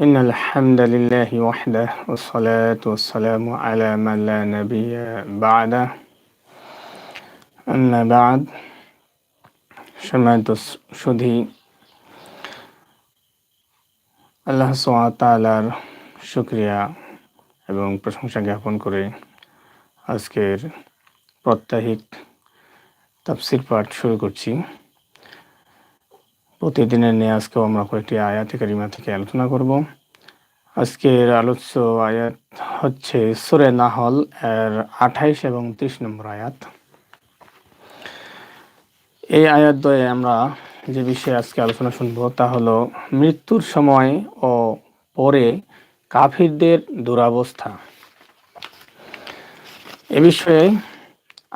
إن الحمد لله وحده والصلاة والسلام على من لا نبي بعده أما بعد সম্মানিত সুধী আল্লাহ তালার শুক্রিয়া এবং প্রশংসা জ্ঞাপন করে আজকের প্রত্যাহিক তাফসির পাঠ শুরু করছি প্রতিদিনের নিয়ে আজকেও আমরা কয়েকটি আয়াত কারিমা থেকে আলোচনা করব। আজকের আলোচ্য আয়াত হচ্ছে সুরে নাহল এর আঠাইশ এবং ত্রিশ নম্বর আয়াত। এই আয়াত দ্বয়ে আমরা যে বিষয়ে আজকে আলোচনা শুনব তা হলো মৃত্যুর সময় ও পরে কাফিরদের দুরাবস্থা। এ বিষয়ে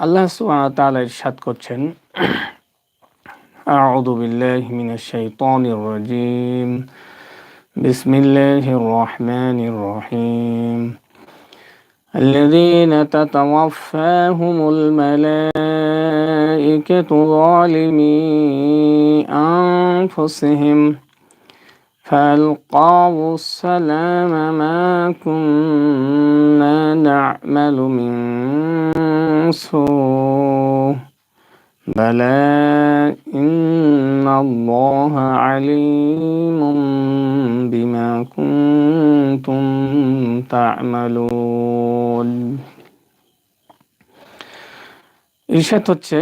আল্লাহ তাআলা ইরশাদ করছেন أعوذ بالله من الشيطان الرجيم. بسم الله الرحمن الرحيم. الذين تتوفاهم الملائكة ظالمي أنفسهم فألقوا السلام ما كنا نعمل من سوء. بلى إن الله عليم بما كنتم تعملون ঈর্ষাদ হচ্ছে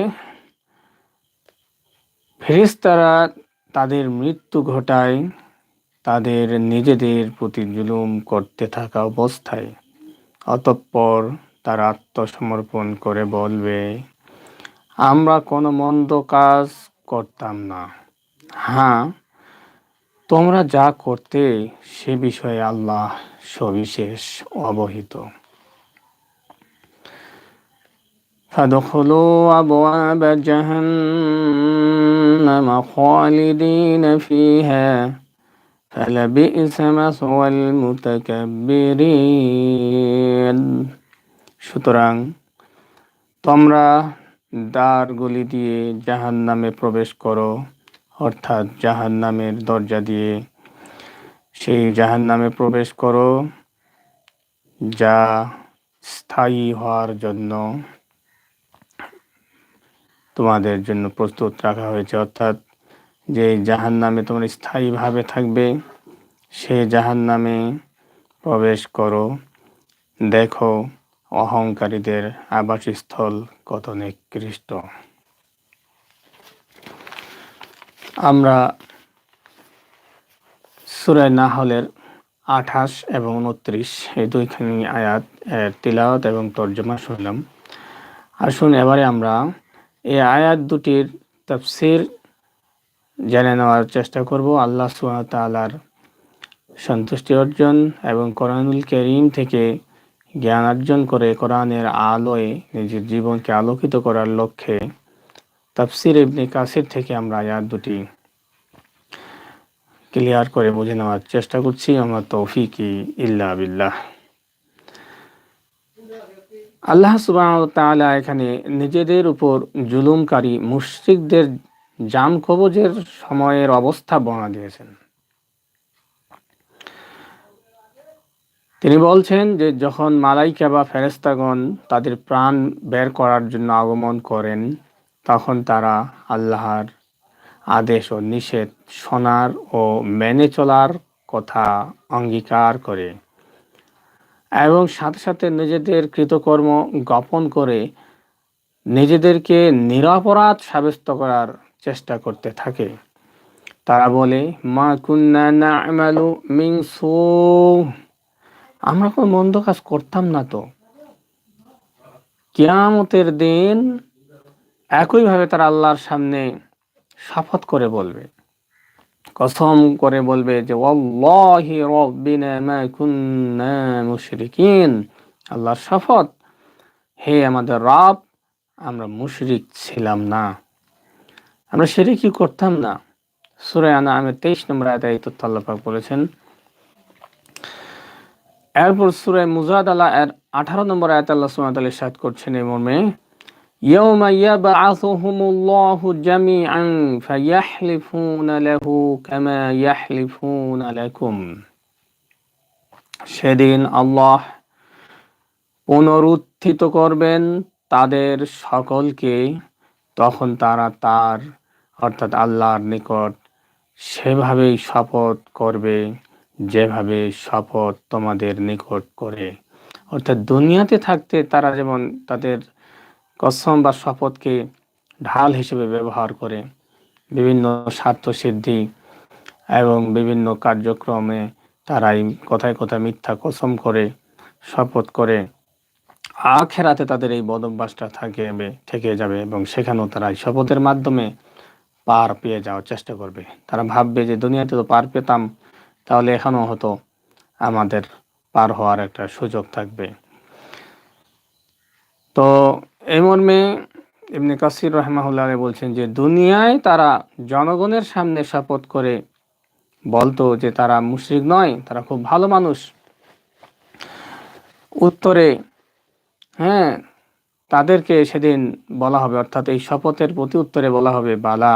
ফেরেশতারা তাদের মৃত্যু ঘটায় তাদের নিজেদের প্রতি জুলুম করতে থাকা অবস্থায় অতঃপর তারা আত্মসমর্পণ করে বলবে আমরা কোনো মন্দ কাজ করতাম না হ্যাঁ তোমরা যা করতে সে বিষয়ে আল্লাহ সবিশেষ অবহিত فادخلوا أبواب جهنم خالدين فيها فلبئس مثوى المتكبرين সুতরাং তোমরা দ্বারগুলি দিয়ে জাহান নামে প্রবেশ করো, অর্থাৎ জাহান নামের দরজা দিয়ে। সেই জাহান নামে প্রবেশ করো, যা স্থায়ী হওয়ার জন্য তোমাদের জন্য প্রস্তুত রাখা হয়েছে। অর্থাৎ যে জাহান নামে তোমরা স্থায়ীভাবে থাকবে, সে জাহান নামে প্রবেশ করো। দেখো অহংকারীদের আবাসস্থল কত নিকৃষ্ট আমরা সুরায় নাহলের আঠাশ এবং উনত্রিশ এই দুইখানি আয়াত এর তিলাওয়াত এবং তর্জমা শুনলাম। আসুন এবারে আমরা এই আয়াত দুটির তফসির জেনে নেওয়ার চেষ্টা করব। আল্লাহ সুয়াতালার সন্তুষ্টি অর্জন এবং কোরআনুল করিম থেকে জ্ঞান অর্জন করে কোরআনের আলোয় নিজের জীবনকে আলোকিত করার লক্ষ্যে তাফসির ইবনে কাসির থেকে আমরা আয়াত দুটি ক্লিয়ার করে বুঝে নেওয়ার চেষ্টা করছি। আমার তৌফিকি ইল্লা বিল্লাহ। আল্লাহ সুবাহ তাআলা এখানে নিজেদের উপর জুলুমকারী মুশ্রিকদের জান কবজের সময়ের অবস্থা বর্ণনা দিয়েছেন। তিনি বলছেন যে যখন মালাইকা বা ফেরেস্তাগণ তাদের প্রাণ বের করার জন্য আগমন করেন, তখন তারা আল্লাহর আদেশ ও নিষেধ শোনার ও মেনে চলার কথা অঙ্গীকার করে এবং সাথে সাথে নিজেদের কৃতকর্ম গোপন করে নিজেদেরকে নিরাপরাধ সাব্যস্ত করার চেষ্টা করতে থাকে। তারা বলে, মা কুন্না না মিংসু আমরা কোনো মন্দ কাজ করতাম না তো। কিয়ামতের দিন একইভাবে তারা আল্লাহর সামনে শপথ করে বলবে, কসম করে বলবে যে, ওয়াল্লাহি আল্লাহর শপথ, হে আমাদের রব, আমরা মুশরিক ছিলাম না। আমরা সেরে কি করতাম না। সূরা আনামের 23 নম্বর আয়াতে এই তথ্য আল্লাহ বলেছেন এরপর সুরায় মুজাদালা এর আঠারো নম্বর আয়াত আল্লাহ সুবহানাহু ওয়া তাআলা করছেন এই মর্মে يوم يبعثهم الله جميعا فيحلفون له كما يحلفون لكم সেদিন আল্লাহ পুনরুত্থিত করবেন তাদের সকলকে তখন তারা তার অর্থাৎ আল্লাহর নিকট সেভাবেই শপথ করবে যেভাবে শপথ তোমাদের নিকট করে। অর্থাৎ দুনিয়াতে থাকতে তারা যেমন তাদের কসম বা শপথকে ঢাল হিসেবে ব্যবহার করে, বিভিন্ন স্বার্থ সিদ্ধি এবং বিভিন্ন কার্যক্রমে তারাই কথায় কথায় মিথ্যা কসম করে, শপথ করে, আখেরাতে তাদের এই বদভ্যাসটা থাকে থেকে যাবে এবং সেখানেও তারা শপথের মাধ্যমে পার পেয়ে যাওয়ার চেষ্টা করবে। তারা ভাববে যে দুনিয়াতে তো পার পেতাম তাহলে এখানেও হতো আমাদের পার হওয়ার একটা সুযোগ থাকবে। তো এই মর্মে এমনি কাসির রহমাহুল্লাহ বলছেন যে, দুনিয়ায় তারা জনগণের সামনে শপথ করে বলতো যে, তারা মুশ্রিক নয়, তারা খুব ভালো মানুষ। উত্তরে হ্যাঁ তাদেরকে সেদিন বলা হবে, অর্থাৎ এই শপথের প্রতি উত্তরে বলা হবে, বালা।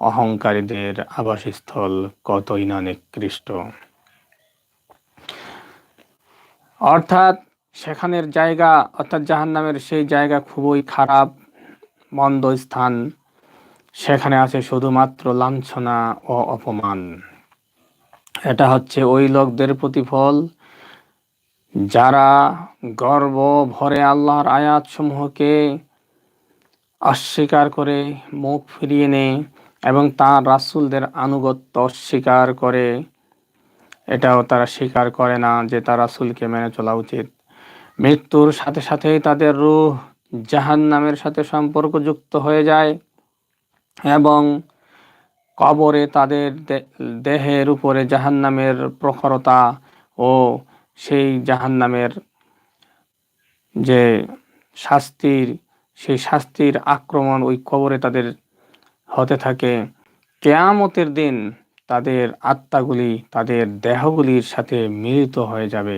অহংকারীদের আবাসস্থল কতই না নিকৃষ্ট। অর্থাৎ সেখানের জায়গা, অর্থাৎ জাহান নামের সেই জায়গা খুবই খারাপ, মন্দ স্থান। সেখানে আছে শুধুমাত্র লাঞ্ছনা ও অপমান। এটা হচ্ছে ওই লোকদের প্রতিফল, যারা গর্ব ভরে আল্লাহর আয়াত সমূহকে অস্বীকার করে মুখ ফিরিয়ে নেয়। এবং তার রাসুলদের আনুগত্য অস্বীকার করে। এটাও তারা স্বীকার করে না যে তার রাসুলকে মেনে চলা উচিত। মৃত্যুর সাথে সাথেই তাদের রুহ জাহান নামের সাথে সম্পর্কযুক্ত হয়ে যায় এবং কবরে তাদের দেহের উপরে জাহান নামের প্রখরতা ও সেই জাহান নামের যে শাস্তির, সেই শাস্তির আক্রমণ ওই কবরে তাদের হতে থাকে। কেয়ামতের দিন তাদের আত্মাগুলি, তাদের দেহগুলির সাথে মিলিত হয়ে যাবে।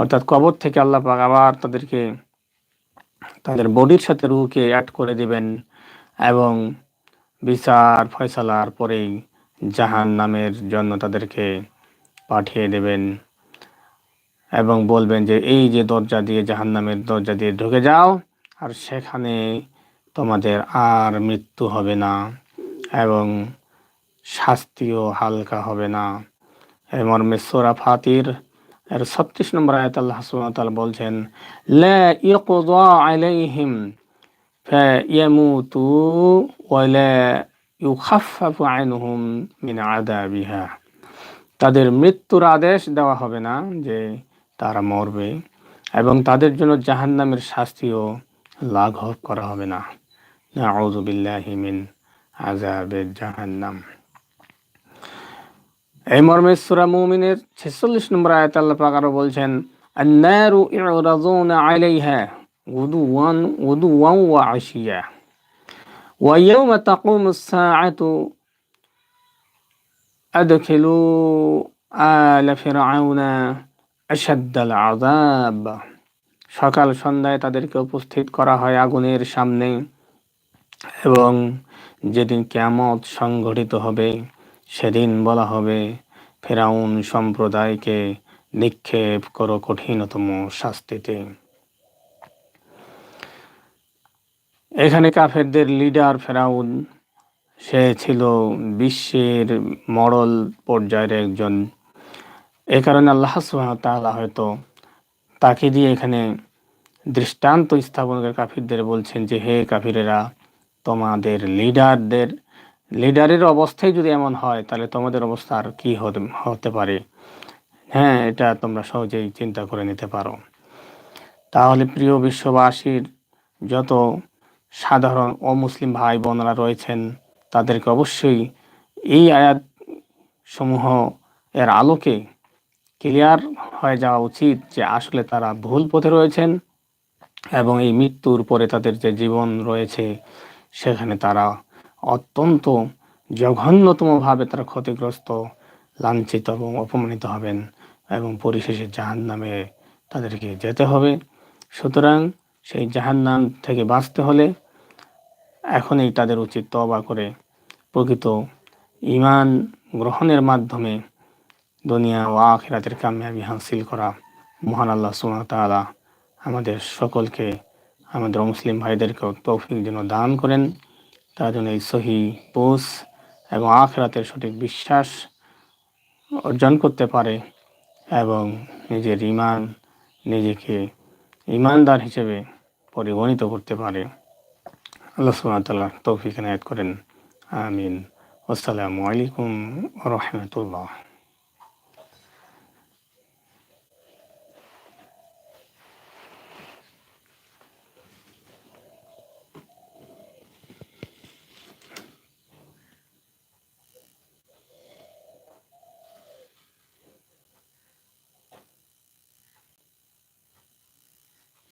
অর্থাৎ কবর থেকে আল্লাহ পাক আবার তাদেরকে, তাদের বডির সাথে রুহকে অ্যাড করে দিবেন এবং বিচার ফয়সালার পরেই জাহান নামের জন্য তাদেরকে পাঠিয়ে দেবেন এবং বলবেন যে, এই যে দরজা দিয়ে জাহান নামের দরজা দিয়ে ঢুকে যাও, আর সেখানে তোমাদের আর মৃত্যু হবে না এবং শাস্তিও হালকা হবে না। এ মর্মে সোরা ফাতির এর ছত্রিশ নম্বর আয়াত আল্লাহ সুবহানাহু বলছেন, লা ইকদা আলাইহিম ফায়ামুতু ওয়া লা তাদের মৃত্যুর আদেশ দেওয়া হবে না যে তারা মরবে এবং তাদের জন্য জাহান্নামের শাস্তিও লাঘব করা হবে না। নাউযু বিল্লাহি মিন আযাবিল জাহান্নাম এই মর্মে সূরা মুমিনের 46 নম্বর আয়াত আল্লাহ পাক আরও বলছেন আলাইহা গুদুওয়ান গুদুওয়ান ওয়া আশিয়া। ওয়া ইয়াওমা তাকুমুস সাআতু, আদখিলু আলা ফিরআউনা আশাদ্দাল আযাব। সকাল সন্ধ্যায় তাদেরকে উপস্থিত করা হয় আগুনের সামনে। এবং যেদিন কেয়ামত সংঘটিত হবে, সেদিন বলা হবে, ফেরাউন সম্প্রদায়কে নিক্ষেপ করো কঠিনতম শাস্তিতে। এখানে কাফেরদের লিডার ফেরাউন, সে ছিল বিশ্বের মডল পর্যায়ের একজন। এ কারণে আল্লাহ তাআলা হয়তো তাকে দিয়ে এখানে দৃষ্টান্ত স্থাপন করে কাফিরদের বলছেন যে, হে কাফিরেরা তোমাদের লিডারদের লিডারের অবস্থায় যদি এমন হয়, তাহলে তোমাদের অবস্থা আর কি হতে পারে? হ্যাঁ এটা তোমরা সহজেই চিন্তা করে নিতে পারো। তাহলে প্রিয় বিশ্ববাসীর, যত সাধারণ অমুসলিম ভাই বোনরা রয়েছেন, তাদেরকে অবশ্যই এই আয়াত সমূহ এর আলোকে ক্লিয়ার হয়ে যাওয়া উচিত যে আসলে তারা ভুল পথে রয়েছেন এবং এই মৃত্যুর পরে তাদের যে জীবন রয়েছে সেখানে তারা অত্যন্ত জঘন্যতমভাবে তারা ক্ষতিগ্রস্ত, লাঞ্ছিত এবং অপমানিত হবেন এবং পরিশেষে জাহান নামে তাদেরকে যেতে হবে। সুতরাং সেই জাহান্নাম থেকে বাঁচতে হলে এখনই তাদের উচিত তবা করে প্রকৃত ইমান গ্রহণের মাধ্যমে দুনিয়া ও আখেরাতের কামিয়াবি হাসিল করা। মহান আল্লাহ তাআলা আমাদের সকলকে আমাদের মুসলিম ভাইদেরকেও তৌফিক যেন দান করেন, তার জন্য এই সহি পোষ এবং আখরাতের সঠিক বিশ্বাস অর্জন করতে পারে এবং নিজের ইমান নিজেকে ইমানদার হিসেবে পরিগণিত করতে পারে। আল্লাহ সুবহানাহু তৌফিক এনায়েত করেন। আমিন। আসসালামু আলাইকুম রহমতুল্লাহ।